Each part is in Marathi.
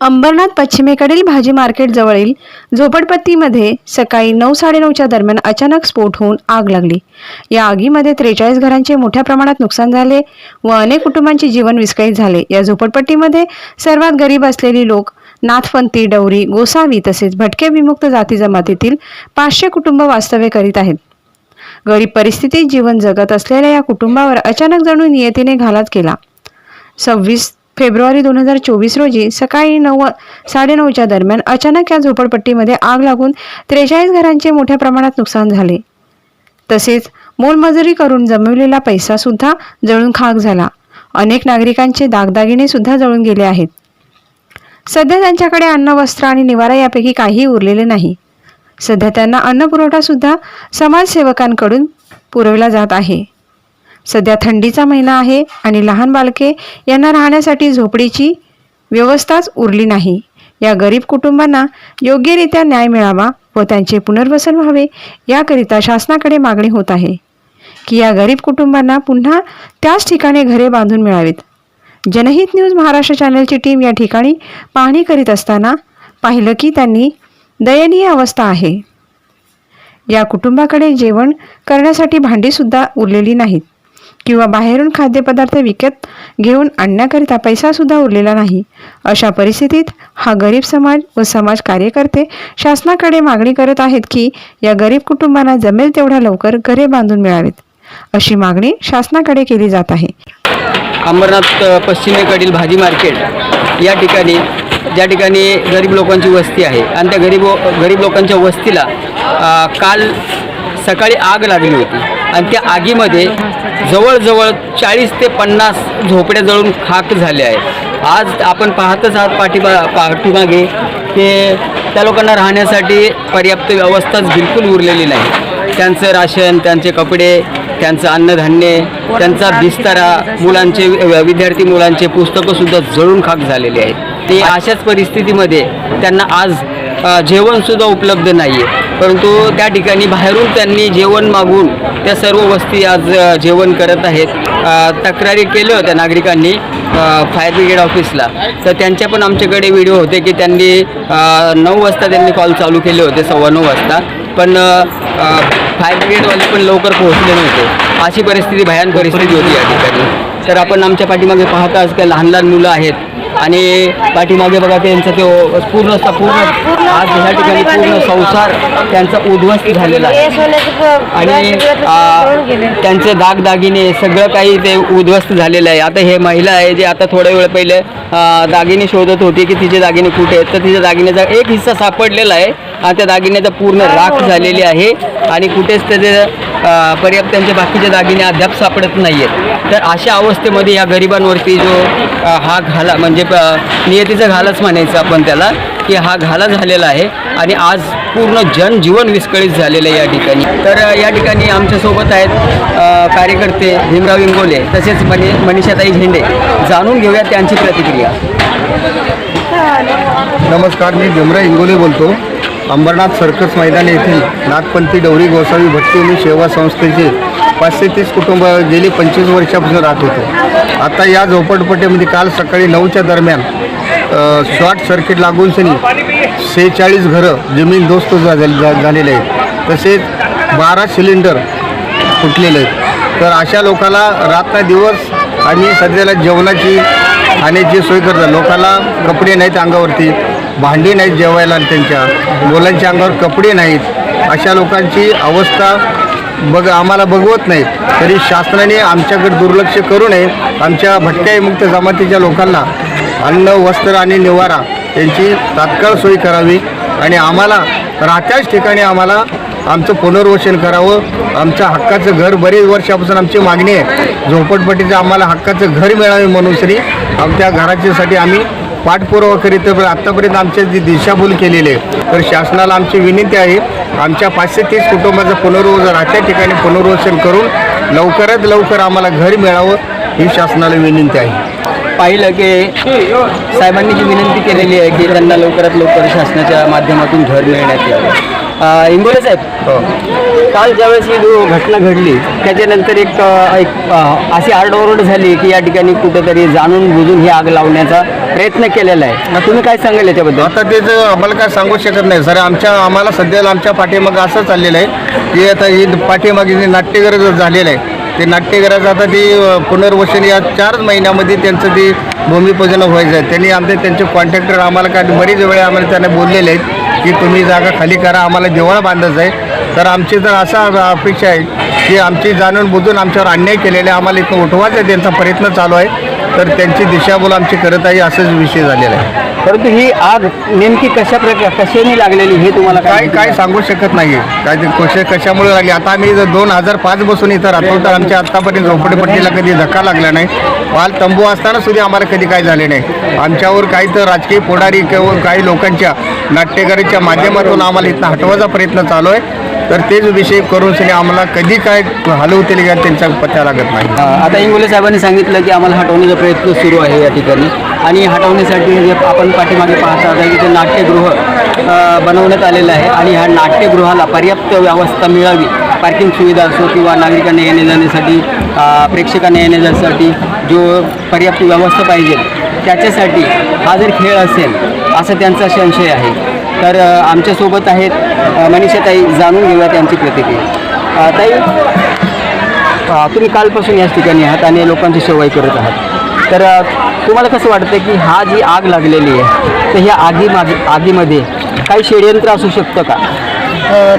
अंबरनाथ पश्चिमेकडील भाजी मार्केट जवळील झोपडपट्टीमध्ये सकाळी नऊ साडेनऊच्या दरम्यान अचानक स्फोट होऊन आग लागली. या आगीमध्ये त्रेचाळीस घरांचे मोठ्या प्रमाणात नुकसान झाले व अनेक कुटुंबांचे जीवन विस्कळीत झाले. या झोपडपट्टीमध्ये सर्वात गरीब असलेली लोक नाथपंथी डवरी गोसावी तसेच भटके विमुक्त जाती जमातीतील पाचशे कुटुंब वास्तव्य करीत आहेत. गरीब परिस्थितीत जीवन जगत असलेल्या या कुटुंबावर अचानक जणू नियतीने घालात केला. सव्वीस फेब्रुवारी दोन हजार चोवीस रोजी सकाळी नऊ साडेनऊच्या दरम्यान अचानक या झोपडपट्टीमध्ये आग लागून त्रेचाळीस घरांचे मोठ्या प्रमाणात नुकसान झाले. तसेच मोलमजुरी करून जमवलेला पैसा सुद्धा जळून खाक झाला. अनेक नागरिकांचे दागदागिने सुद्धा जळून गेले आहेत. सध्या त्यांच्याकडे अन्न वस्त्र आणि निवारा यापैकी काहीही उरलेले नाही. सध्या त्यांना अन्न पुरवठा सुद्धा समाजसेवकांकडून पुरवला जात आहे. सध्या थंडीचा महिना आहे आणि लहान बालके यांना राहण्यासाठी झोपडीची व्यवस्थाच उरली नाही. या गरीब कुटुंबांना योग्यरित्या न्याय मिळावा व त्यांचे पुनर्वसन व्हावे याकरिता शासनाकडे मागणी होत आहे की या गरीब कुटुंबांना पुन्हा त्याच ठिकाणी घरे बांधून मिळावीत. जनहित न्यूज महाराष्ट्र चॅनलची टीम या ठिकाणी पाहणी करीत असताना पाहिलं की त्यांनी दयनीय अवस्था आहे. या कुटुंबाकडे जेवण करण्यासाठी भांडीसुद्धा उरलेली नाहीत. किंवा बाहेरून खाद्यपदार्थ विकत घेऊन आणण्याकरिता पैसासुद्धा उरलेला नाही. अशा परिस्थितीत हा गरीब समाज व समाज कार्यकर्ते शासनाकडे मागणी करत आहेत की या गरीब कुटुंबांना जमेल तेवढ्या लवकर घरे बांधून मिळावीत अशी मागणी शासनाकडे केली जात आहे. अंबरनाथ पश्चिमेकडील भाजी मार्केट या ठिकाणी ज्या ठिकाणी गरीब लोकांची वस्ती आहे आणि त्या गरीब गरीब लोकांच्या वस्तीला काल सकाळी आग लागली होती. आणि त्या आगीमध्ये जवळजवळ चाळीस ते पन्नास झोपड्या जळून खाक झाले आहेत. आज आपण पाहतच आहात पाठीमा पाठीमागे ते त्या लोकांना राहण्यासाठी पर्याप्त व्यवस्थाच बिलकुल उरलेली नाही. त्यांचं राशन त्यांचे कपडे त्यांचं अन्नधान्य त्यांचा बिस्तारा मुलांचे विद्यार्थी मुलांचे पुस्तकंसुद्धा जळून खाक झालेले आहेत. ते अशाच परिस्थितीमध्ये त्यांना आज जेवणसुद्धा उपलब्ध नाही आहे परंतु त्या ठिकाणी बाहेरून त्यांनी जेवण मागून त्या सर्व वस्ती आज जेवण करत आहेत. तक्रारी केल्या होत्या नागरिकांनी फायर ब्रिगेड ऑफिसला. तर त्यांच्या पण आमच्याकडे व्हिडिओ होते की त्यांनी नऊ वाजता त्यांनी कॉल चालू केले होते सव्वा नऊ वाजता. पण फायर ब्रिगेडवाले पण लवकर पोहोचले नव्हते. अशी परिस्थिती भयान परिस्थिती होती या ठिकाणी. तर आपण आमच्या पाठीमागे पाहता आजकाल लहान लहान मुलं आहेत. आणि पाठीमागे बघा त्यांचा तो पूर्ण पूर्ण आज ह्या ठिकाणी पूर्ण संसार त्यांचा उद्ध्वस्त झालेला आहे. आणि त्यांचे दागदागिने सगळं काही ते उद्ध्वस्त झालेलं आहे. आता हे महिला आहे जे आता थोड्या वेळ पहिले दागिने शोधत होती की तिचे दागिने कुठे आहेत. तर तिच्या दागिन्याचा एक हिस्सा सापडलेला आहे आणि त्या दागिन्याचा पूर्ण राख झालेली आहे. आणि कुठेच त्याचे पर्याप्त त्यांचे बाकीचे दागिने अद्याप सापडत नाही आहेत तर अशा अवस्थेमध्ये या गरिबांवरती जो हा घाला म्हणजे नियतीचा घालाच म्हणायचं आपण त्याला की हा घाला झालेला आहे आणि आज पूर्ण जनजीवन विस्कळीत झालेलं आहे या ठिकाणी. तर या ठिकाणी आमच्यासोबत आहेत कार्यकर्ते भीमराव इंगोले तसेच मनी मनीषाताई झेंडे. जाणून घेऊया त्यांची प्रतिक्रिया. नमस्कार मी भीमराव इंगोले बोलतो. अंबरनाथ सर्कस मैदान येथील नागपंथी डवरी गोसावी भट्टी सेवा संस्थेचे पाचशे तीस कुटुंब गेली पंचवीस वर्षापासून राहत होते. आता या झोपडपट्टीमध्ये काल सकाळी नऊच्या दरम्यान शॉर्ट सर्किट लागून सनी सेहेचाळीस घरं जमीन दोस्त झालेले आहेत. तसेच बारा सिलेंडर फुटलेले आहेत. तर अशा लोकाला रात्र दिवस आम्ही सध्याला जेवणाची खाण्याची सोय करतात. लोकाला कपडे नाहीत अंगावरती. भांडी नाहीत जेवायला त्यांच्या. मुलांच्या अंगावर कपडे नाहीत. अशा लोकांची अवस्था बघ आम्हाला बघवत नाही तरी शासनाने आमच्याकडे दुर्लक्ष करू नये. आमच्या भटक्या मुक्त जमातीच्या लोकांना अन्न वस्त्र आणि निवारा यांची तात्काळ सोय करावी आणि आम्हाला राहत्याच ठिकाणी आम्हाला आमचं पुनर्वसन करावं. आमच्या हक्काचं घर बरेच वर्षापासून आमची मागणी आहे. झोपडपट्टीचं आम्हाला हक्काचं घर मिळावे म्हणून श्री आमच्या घराच्यासाठी आम्ही पाठपुरावा करीत आत्तापर्यंत आमच्या जी दिशाभूल केलेली आहे तर शासनाला आमची विनंती आहे आमच्या पाचशे तीस कुटुंबाचं पुनर्वसन राहत्या ठिकाणी पुनर्वसन करून लवकरात लवकर आम्हाला घर मिळावं ही शासनाला विनंती आहे. पाहिलं की साहेबांनी जी विनंती केलेली आहे की त्यांना लवकरात लवकर शासनाच्या माध्यमातून घर मिळण्यात यावं. इंगोले साहेब हो. काल ज्यावेळेस ही जो घटना घडली त्याच्यानंतर एक एक अशी आरडाओरड झाली की या ठिकाणी कुठेतरी जाणून बुजून ही आग लावण्याचा प्रयत्न केलेला आहे. मग तुम्ही काय सांगाल याच्याबद्दल? आता ते जर आम्हाला काय सांगू शकत नाही. सर आमच्या आम्हाला सध्याला आमच्या पाठीमागं असं चाललेलं आहे की आता ही पाठीमागे जे नाट्यगरज झालेलं आहे ते नाट्यगराचं आता ती पुनर्वसन या चार महिन्यामध्ये त्यांचं ती भूमिपूजन व्हायचं आहे. त्यांनी आमचे त्यांचे कॉन्ट्रॅक्टर आम्हाला काय बरीच वेळा आम्हाला त्यांना बोललेले आहेत. की तुम्ही जागा खाली करा आम्हाला देवळं बांधायचं आहे. तर आमची तर असा अपेक्षा आहे की आमची जाणून बुजून आमच्यावर अन्याय केलेले. आम्हाला इथं उठवायचं त्यांचा प्रयत्न चालू आहे. तर त्यांची दिशाभूल आमची करत आहे असंच विषय झालेला आहे. परंतु ही आग नेमकी कशा प्रकार कशाने लागलेली हे तुम्हाला काय काय? सांगू शकत नाही. काय ते कशा कशामुळे लागली? आता आम्ही जर दोन हजार पाच बसून इथं राहतो तर आमच्या आत्तापर्यंत झोपडपट्टीला कधी धक्का लागला नाही. पाल तंबू असताना सुद्धा आम्हाला कधी काय झाले नाही. आमच्यावर काही तर राजकीय पुढारी किंवा काही लोकांच्या नाट्यकाराच्या माध्यमातून आम्हाला इथं हटवायचा प्रयत्न चालू आहे. तर तेच विषय करून सगळे आम्हाला कधी काय हलवतील का त्यांचा पत्ता लागत नाही. आता इंगोले साहेबांनी सांगितलं की आम्हाला हटवण्याचा प्रयत्न सुरू आहे या ठिकाणी. आणि हटवण्यासाठी जे आपण पाठीमागे पाहत आहोत की ते नाट्यगृह बनवण्यात आलेलं आहे. आणि ह्या नाट्यगृहाला पर्याप्त व्यवस्था मिळावी. पार्किंग सुविधा असो किंवा नागरिकांना येणे जाण्यासाठी प्रेक्षकांना येणे जाण्यासाठी जो पर्याप्त व्यवस्था पाहिजे त्याच्यासाठी हा जर खेळ असेल असं त्यांचा संशय आहे. तर आमच्यासोबत आहेत मनीषा मनीषाताई. जाणून घेऊया त्यांची प्रतिक्रिया. ताई तुम्ही कालपासून याच ठिकाणी आहात आणि लोकांची सेवाई करत आहात. तर तुम्हाला कसं वाटतं की हा जी आग लागलेली आहे तर ह्या आगी आगीमध्ये काही षडयंत्र असू शकतं का?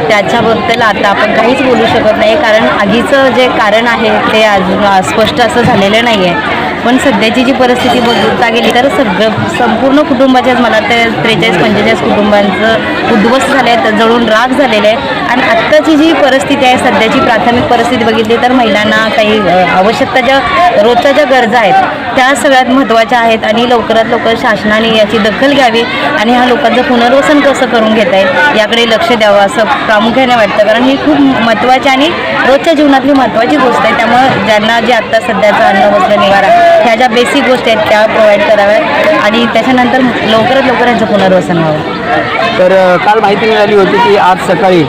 त्याच्याबद्दल आता आपण काहीच बोलू शकत नाही कारण आगीचं जे कारण आहे ते अजून स्पष्ट असं झालेलं नाही आहे पण सध्याची जी परिस्थिती बघता गेली तर सगळं संपूर्ण कुटुंबाच्याच मला ते त्रेचाळीस पंचेचाळीस कुटुंबांचं उद्ध्वस्त झालं आहे जळून राग झालेले आहे. आणि आत्ताची जी परिस्थिती आहे सध्याची प्राथमिक परिस्थिती बघितली तर महिलांना काही आवश्यकता ज्या रोजच्या ज्या गरजा आहेत त्या सगळ्यात महत्त्वाच्या आहेत आणि लवकरात लवकर शासनाने याची दखल घ्यावी आणि ह्या लोकांचं पुनर्वसन कसं करून घेता येईल याकडे लक्ष द्यावं असं प्रामुख्याने वाटतं. कारण ही खूप महत्त्वाची आणि रोजच्या जीवनातली महत्त्वाची गोष्ट आहे. त्यामुळं ज्यांना जे आत्ता सध्याचं अन्न वस्त्र निवारा ह्या ज्या बेसिक गोष्टी आहेत त्या प्रोव्हाइड कराव्यात आणि त्याच्यानंतर लवकरात लवकर यांचं पुनर्वसन व्हावं. तर काल माहिती मिळाली होती की आज सकाळी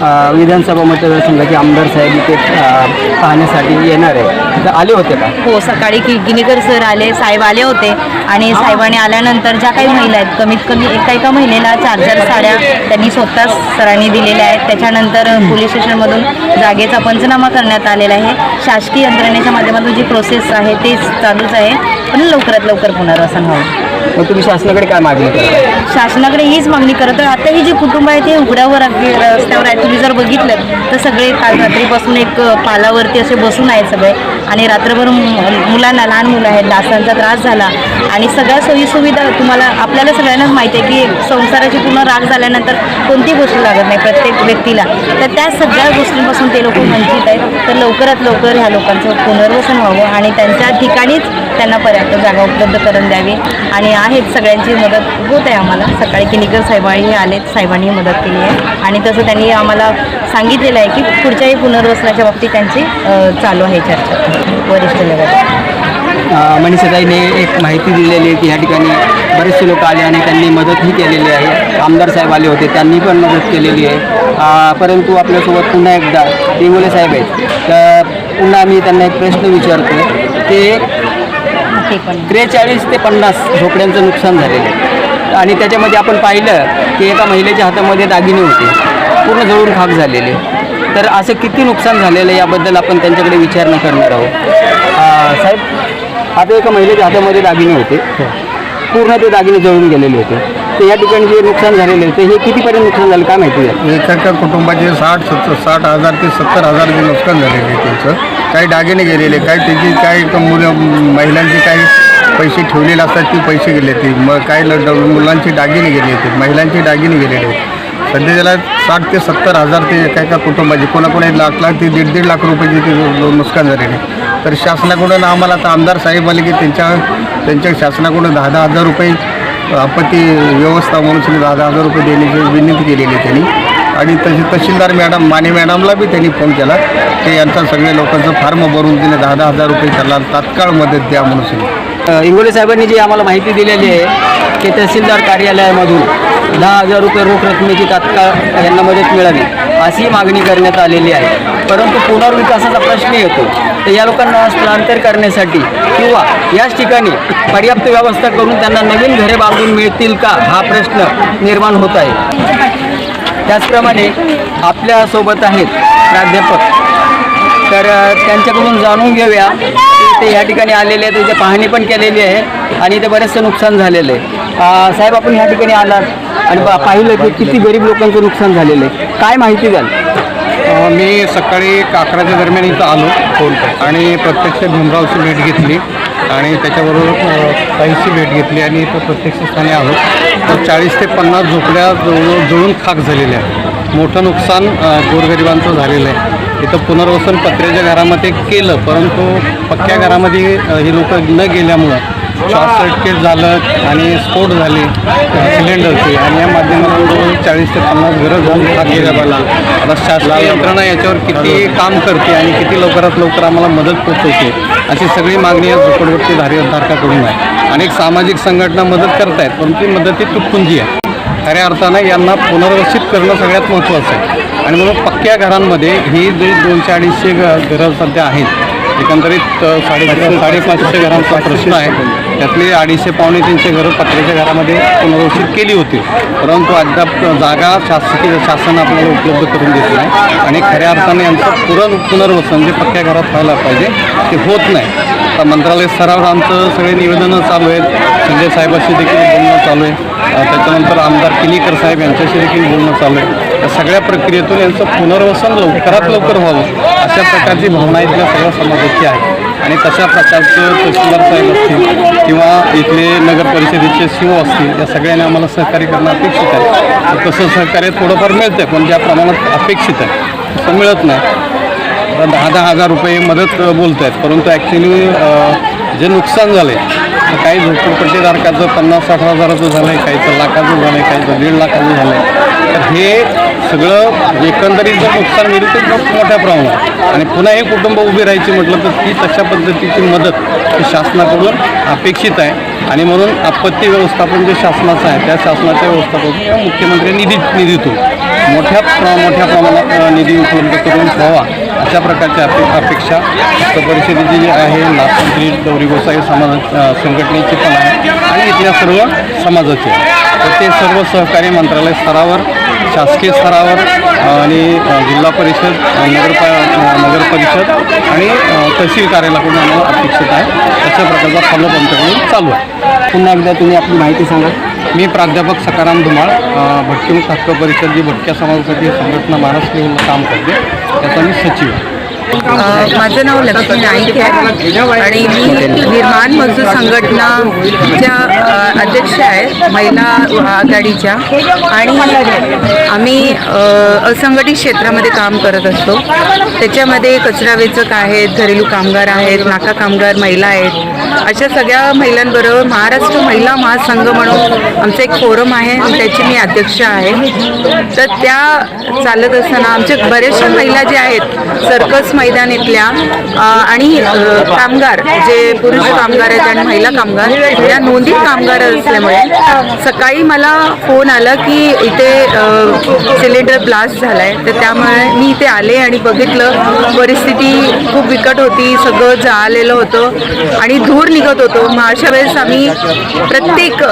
विधानसभा मतदारसंघाचे आमदार साहेब इथे पाहण्यासाठी येणार आहे. तर आले होते का? हो सकाळी कि गिनीकर सर आले साहेब आले होते. आणि साहेबांनी आल्यानंतर ज्या काही महिला आहेत कमीत कमी एका एका महिलेला चार चार साड्या त्यांनी स्वतः सरांनी दिलेल्या आहेत. त्याच्यानंतर पोलीस स्टेशनमधून जागेचा पंचनामा करण्यात आलेला आहे. शासकीय यंत्रणेच्या माध्यमातून जी प्रोसेस आहे ते चालूच आहे. पण लवकरात लवकर पुनर्वसन व्हावं मग तुम्ही शासनाकडे काय मागणी करा शासनाकडे हीच मागणी करत आहे आता ही जे कुटुंब आहे ते उघड्यावर अगदी रस्त्यावर आहे. तुम्ही जर बघितलं तर सगळे काल रात्रीपासून एक पालावरती असे बसून आहेत सगळे. आणि रात्रभर मु- मुलांना लहान मुलं आहेत डासांचा त्रास झाला. आणि सगळ्या सोयीसुविधा तुम्हाला आपल्याला सगळ्यांनाच माहिती आहे की संसाराची पूर्ण राग झाल्यानंतर कोणती गोष्ट लागत नाही प्रत्येक व्यक्तीला. तर त्या सगळ्या गोष्टींपासून ते लोक वंचित आहेत. तर लवकरात लवकर ह्या लोकांचं पुनर्वसन व्हावं आणि त्यांच्या ठिकाणीच त्यांना पर्याप्त जागा उपलब्ध करून द्यावी. आणि आहेत सगळ्यांची मदत होत आहे आम्हाला. सकाळी किनीकर साहेबांनी आलेत साहेबांनी मदत केली आहे. आणि तसं त्यांनी आम्हाला सांगितलेलं आहे की पुढच्याही पुनर्वसनाच्या बाबतीत त्यांची चालू आहे चर्चा. वरिष्ठ लेवल. मनीषाताईने एक माहिती दिलेली आहे की ह्या ठिकाणी बरेचसे लोक आले आणि त्यांनी मदतही केलेली आहे. आमदार साहेब आले होते त्यांनी पण मदत केलेली आहे. परंतु आपल्यासोबत पुन्हा एकदा इंगोले साहेब आहेत. तर पुन्हा मी त्यांना एक प्रश्न विचारतो की ते त्रेचाळीस ते पन्नास झोपड्यांचं नुकसान झालेलं आहे. आणि त्याच्यामध्ये आपण पाहिलं की एका महिलेच्या हातामध्ये दागिने होते. पूर्ण जळून खाक झालेले. तर असं किती नुकसान झालेलं आहे याबद्दल आपण त्यांच्याकडे विचारणा करणार आहोत? अं, साहेब आता एका महिलेच्या हातामध्ये दागिने होते. पूर्ण ते दागिने जळून गेलेले होते. तर या ठिकाणी जे नुकसान झालेले आहे ते हे कितीपर्यंत नुकसान झालं काय माहिती आहे? एका कुटुंबाचे साठ सत्तर साठ हजार ते सत्तर हजारचे नुकसान झालेले आहे त्यांचं. काही दागिने गेलेले काही त्याची काही क- मुलं महिलांचे काही पैसे ठेवलेले असतात ते पैसे गेले ते. मग काही मुलांचे दागिने गेले ते महिलांचे दागिने गेलेले आहेत सध्या त्याला साठ ते सत्तर हजार ते काय काय कुटुंबाचे कोणाकोणा लाख लाख ते दीड दीड लाख रुपयाची ते नुकसान झालेले आहे. तर शासनाकडून आम्हाला आता आमदार साहेब आले की त्यांच्या त्यांच्या शासनाकडून दहा दहा हजार रुपये आपत्ती व्यवस्था म्हणून त्यांनी दहा दहा हजार रुपये देण्याची विनंती केलेली आहे त्यांनी आणि तशी तहसीलदार मॅडम माने मॅडमला बी त्यांनी फोन केला ते यांचा सगळ्या लोकांचं फॉर्म भरून दिले दहा दहा हजार रुपये त्याला तात्काळ मदत द्या म्हणून सांगितलं. इंगोले साहेबांनी जी आम्हाला माहिती दिलेली आहे की तहसीलदार कार्यालयामधून दहा हजार रुपये रोख रकमेची तात्काळ यांना मदत मिळावी अशी मागणी करण्यात आलेली आहे. परंतु पुनर्विकासाचा प्रश्न येतो. तर या लोकांना स्थलांतर करण्यासाठी किंवा याच ठिकाणी पर्याप्त व्यवस्था करून त्यांना नवीन घरे बांधून मिळतील का हा प्रश्न निर्माण होत आहे. त्याचप्रमाणे आपल्यासोबत आहेत प्राध्यापक. तर त्यांच्याकडून जाणून घेऊया की ते या ठिकाणी आलेले आहेत त्याची पाहणी पण केलेली आहे आणि ते बरेचसं नुकसान झालेलं आहे. साहेब आपण ह्या ठिकाणी आलात आणि पाहिलं की किती गरीब लोकांचं नुकसान झालेलं आहे. काय माहिती द्याल? मी सकाळी एक अकराच्या दरम्यान इथं आलो फोन आणि प्रत्यक्ष भीमरावची भेट घेतली आणि त्याच्याबरोबर अ, ताईची भेट घेतली आणि इथं प्रत्यक्ष स्थानी आलो. तर चाळीस ते पन्नास झोपड्या जवळ जळून खाक झालेल्या मोठं नुकसान गोरगरिबांचं झालेलं आहे. इथं पुनर्वसन पत्र्याच्या घरामध्ये केलं परंतु पक्क्या घरामध्ये हे ही लोक न गेल्यामुळं शॉर्ट सर्किट झालं आणि स्फोट झाले सिलेंडरचे आणि या माध्यमातून जवळ चाळीस ते पन्नास घरं जाऊन खाक गेल्या आता शासकीय यंत्रणा याच्यावर किती काम करते आणि किती लवकरात लवकर आम्हाला मदत पोचवते अशी सगळी मागणी या झोपडपट्टी धारी धारकाकडून आहे. अनेक सामाजिक संघटना मदत करत आहेत पण ती मदत ही तुटपुंजी आहे. खऱ्या अर्थानं यांना पुनर्वसित करणं सगळ्यात महत्त्वाचं आहे. आणि म्हणून पक्क्या घरांमध्ये ही जे दोनशे अडीचशे घरं सध्या आहेत एकंदरीत अ, साडे साडेपाचशे घरांचा प्रश्न आहे. त्यातले अडीचशे पावणे तीनशे घरं पत्र्याच्या घरामध्ये पुनर्वसित केली होती. परंतु अद्याप जागा शासकीय शासन आपल्याला उपलब्ध करून देत नाही. आणि खऱ्या अर्थाने यांचं पुरण पुनर्वसन जे पक्क्या घरात व्हायला पाहिजे ते होत नाही. आता मंत्रालय स्तरावर आमचं सगळे निवेदनं चालू आहेत. शिंदे साहेबाशी देखील बोलणं चालू आहे. त्याच्यानंतर आमदार किनीकर साहेब यांच्याशी देखील बोलणं चालू आहे. या सगळ्या प्रक्रियेतून यांचं पुनर्वसन लवकरात लवकर व्हावं अशा प्रकारची भावना इथल्या सगळ्या समाजाची आहे. आणि तशा प्रकारचं तहसीलदार साहेब असतील किंवा इथले नगर परिषदेचे ओ असतील या सगळ्यांनी आम्हाला सहकार्य करणं अपेक्षित आहे. तर तसं सहकार्य थोडंफार मिळतं पण ज्या प्रमाणात अपेक्षित आहे तसं मिळत नाही. आता दहा दहा हजार रुपये मदत बोलत आहेत परंतु ॲक्च्युली जे नुकसान झाले काही झोपडपट्टीधारकाचं पन्नास साठ हजाराचं झालं आहे काहीचं लाखाचं झालं आहे काहीचं दीड लाखाचं झालं आहे तर हे सगळं एकंदरीत जर नुकसान मिळेल तर खूप मोठ्या प्रमाणात. आणि पुन्हा हे कुटुंब उभी राहायची म्हटलं तर ती तशा पद्धतीची मदत ही शासनाकडून अपेक्षित आहे. आणि म्हणून आपत्ती व्यवस्थापन जे शासनाचं आहे त्या शासनाच्या व्यवस्थापन मुख्यमंत्री निधी निधीतून मोठ्या मोठ्या प्रमाणात निधी उपलब्ध करून व्हावा अशा प्रकारच्या अपे अपेक्षा फक्त परिषदेची जी आहे नागपूरची गौरी गोसाई समाज संघटनेची पण आहे आणि इथल्या सर्व समाजाची तर ते सर्व सहकारी मंत्रालय स्तरावर शासकीय स्तरावर आणि जिल्हा परिषद नगरपा नगर परिषद आणि तहसील कार्यालयाकडून आम्हाला अपेक्षित आहे. अशा प्रकारचा फॉलोअप आमच्याकडून चालू आहे. पुन्हा एकदा तुम्ही आपली माहिती सांगा. मी प्राध्यापक सकाराम धुमाळ अ, भटकीमुख हक्क परिषद जी भटक्या समाजासाठी संघटना महाराष्ट्र लेवलला काम करते त्याचा मी सचिव आहे. माझं नाव लक्ष्मी नाईक आहे. आणि मी निर्माण मजदूर संघटनाच्या अध्यक्ष आहे महिला आघाडीच्या. आणि आम्ही असंघटित क्षेत्रामध्ये काम करत असतो. त्याच्यामध्ये कचरा वेचक आहेत घरेलू कामगार आहेत नाका कामगार महिला आहेत. अशा सगळ्या महिलांबरोबर महाराष्ट्र महिला महासंघ म्हणून आमचं एक फोरम आहे आणि त्याची मी अध्यक्ष आहे. तर त्या चालत असताना आमच्या बऱ्याचशा महिला ज्या आहेत सर्कस मैदान इथल्या आणि कामगार जे पुरुष कामगार आहेत आणि महिला कामगार या नोंदीत कामगार असल्यामुळे सकाळी मला फोन आला की इथे सिलेंडर ब्लास्ट झाला आहे तर त्यामुळे मी इथे आले आणि बघितलं परिस्थिती खूप बिकट होती सगळं जाळलेलं होतं आणि धूर निघत होतो. मग अशा वेळेस आम्ही प्रत्येक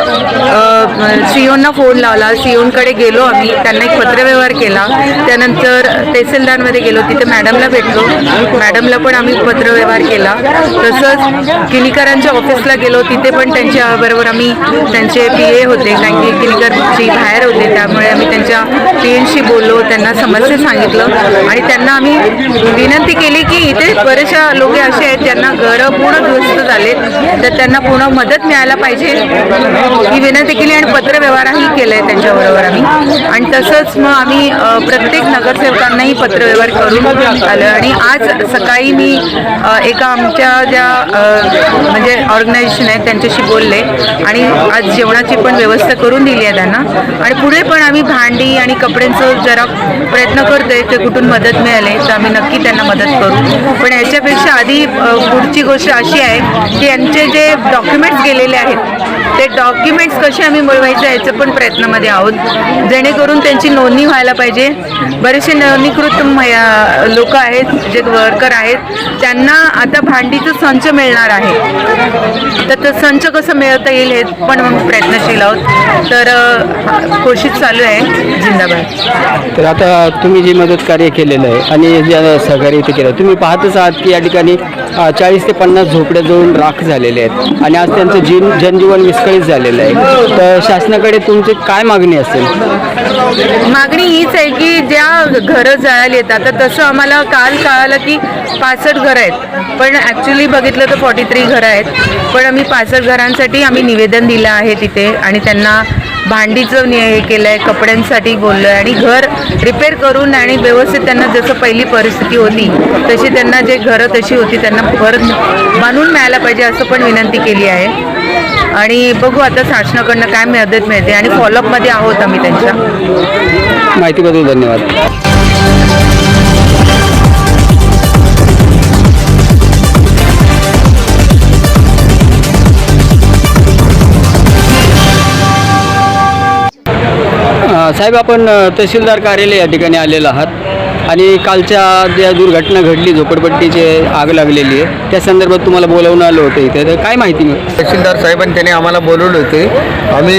सीओंना फोन लावला. सीओंकडे गेलो आम्ही. त्यांना एक पत्रव्यवहार केला. त्यानंतर तहसीलदारमध्ये गेलो. तिथे मॅडमला भेटलो. मॅडमला पण आम्ही पत्रव्यवहार केला. तसंच किनीकरांच्या ऑफिसला गेलो. तिथे पण त्यांच्या बरोबर आम्ही त्यांचे पी ए होते. कारण की किनीकरची बाहेर होते. त्यामुळे आम्ही त्यांच्या पीएनशी बोललो त्यांना समस्या सांगितलं आणि त्यांना आम्ही विनंती केली की इथे बरेचशा लोक असे आहेत ज्यांना घरं पूर्ण दुरुस्त झाले तर त्यांना पूर्ण मदत मिळायला पाहिजे. ही विनंती केली आणि पत्रव्यवहारही केलं आहे त्यांच्याबरोबर आम्ही. आणि तसंच मग आम्ही प्रत्येक नगरसेवकांनाही पत्रव्यवहार करून आलं आणि आज सकाळी मी एका आमच्या ज्या म्हणजे ऑर्गनायझेशन आहेत त्यांच्याशी बोलले आणि आज जेवणाची पण व्यवस्था करून दिली आहे त्यांना. आणि पुढे पण आम्ही भांडी आणि कपड्यांचं जरा प्रयत्न करतोय ते कुठून मदत मिळाली तर आम्ही नक्की त्यांना मदत करू. पण याच्यापेक्षा आधी पुढची गोष्ट अशी आहे की यांचे जे डॉक्युमेंट्स गेलेले आहेत ते डॉक्युमेंट्स कसे आम्ही मिळवायचे याचं पण प्रयत्नामध्ये आहोत. जेणेकरून त्यांची नोंदणी व्हायला पाहिजे. बरेचसे नोंदणीकृत लोक आहेत जे वर्कर आहेत त्यांना आता भांडीचं संच मिळणार आहे. तर ते संच कसं मिळवता येईल हे पण मग प्रयत्नशील आहोत. तर कोशिश चालू आहे. जिंदाबाद. तर आता तुम्ही जी मदत कार्य केलेलं आहे आणि जे सहकार्य इथे केलं तुम्ही पाहतच आहात की या ठिकाणी चाळीस ते पन्नास झोपड्या जवळून राख झालेले आहेत. आणि आज त्यांचं जीन जनजीवन विस्कळीत झालेलं आहे. तर शासनाकडे तुमची काय मागणी असेल? मागणी हीच आहे की ज्या घरं जळाली आहेत आता तसं आम्हाला काल कळालं की पासष्ट घरं आहेत. पण ॲक्च्युली बघितलं तर फॉर्टी थ्री घरं आहेत. पण आम्ही पासष्ट घरांसाठी आम्ही निवेदन दिलं आहे तिथे आणि त्यांना भांडीचं हे केलं आहे कपड्यांसाठी बोललो आहे आणि घर रिपेअर करून आणि व्यवस्थित त्यांना जसं पहिली परिस्थिती होती तशी त्यांना जे घरं तशी होती त्यांना परत बांधून मिळायला पाहिजे असं पण विनंती केली आहे. आणि बघू आता शासनाकडनं काय मदत मिळते आणि फॉलोअपमध्ये आहोत आम्ही त्यांच्या. माहितीबद्दल धन्यवाद. साहेब आपण तहसीलदार कार्यालय या ठिकाणी आलेलो आहात. आणि कालच्या ज्या दुर्घटना घडली झोपडपट्टीचे आग लागलेली आहे त्या संदर्भात तुम्हाला बोलावून आलं होतं इथे. तर काय माहिती मिळेल तहसीलदार साहेबांनी त्याने आम्हाला बोलवले होते. आम्ही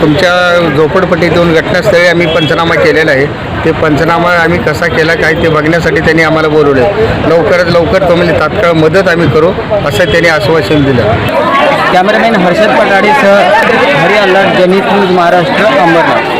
तुमच्या झोपडपट्टीतून घटनास्थळी आम्ही पंचनामा केलेला आहे. ते पंचनामा आम्ही कसा केला काय ते बघण्यासाठी त्यांनी आम्हाला बोलवले. लवकरात लवकर तुम्हाला तात्काळ मदत आम्ही करू असं त्यांनी आश्वासन दिलं. कॅमेरामॅन हर्षद पटाडेसह हरी अल्लाट जनित न्यूज महाराष्ट्र अंबरनाथ.